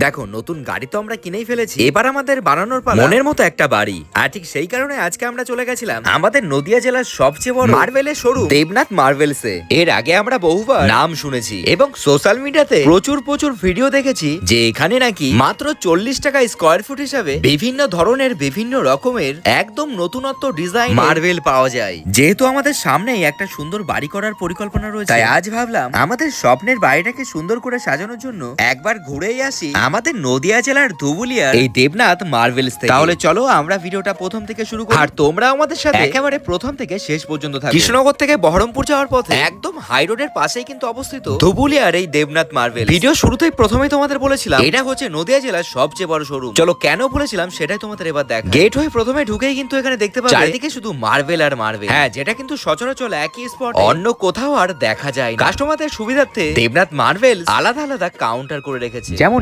দেখো, নতুন গাড়ি তো আমরা কিনেই ফেলেছি। এবার আমাদের বানানোর পালা। মনের মতো একটা বাড়ি। আর ঠিক সেই কারণে আজকে আমরা চলে গেছিলাম আমাদের নদিয়া জেলার সবচেয়ে বড় মার্বেলের শোরুম দেবনাথ মার্বেলসে এর আগে আমরা বহুবার নাম শুনেছি এবং সোশ্যাল মিডিয়াতে প্রচুর প্রচুর ভিডিও দেখেছি, যে এখানে নাকি মাত্র চল্লিশ টাকা স্কোয়ার ফুট হিসাবে বিভিন্ন ধরনের বিভিন্ন রকমের একদম নতুনত্ব ডিজাইন মার্বেল পাওয়া যায়। যেহেতু আমাদের সামনেই একটা সুন্দর বাড়ি করার পরিকল্পনা রয়েছে, তাই আজ ভাবলাম আমাদের স্বপ্নের বাড়িটাকে সুন্দর করে সাজানোর জন্য একবার ঘুরেই আসি আমাদের নদিয়া জেলার ধুবুলিয়ার এই দেবনাথ মার্বেলস থেকে তাহলে চলো আমরা ভিডিওটা প্রথম থেকে শুরু করি। আর তোমরা আমাদের সাথে একেবারে প্রথম থেকে শেষ পর্যন্ত থাকো। কৃষ্ণনগর থেকে বহরমপুর যাওয়ার পথে একদম হাই রোডের পাশেই কিন্তু অবস্থিত ধুবুলিয়ার এই দেবনাথ মার্বেল ভিডিও শুরুতেই প্রথমেই তোমাদের বলেছিলাম এটা হচ্ছে নদিয়া জেলার সবচেয়ে বড় শোরুম চলো কেন বলেছিলাম সেটাই তোমাদের এবার দেখ। গেট হয়ে প্রথমে ঢুকেই কিন্তু এখানে দেখতে পাবে। চারিদিকে শুধু মার্বেল আর মার্বেল হ্যাঁ যেটা কিন্তু সচরাচর একই স্পট অন্য কোথাও আর দেখা যায় না। কাস্টমারদের সুবিধার্থে দেবনাথ মার্বেল আলাদা আলাদা কাউন্টার করে রেখেছে। যেমন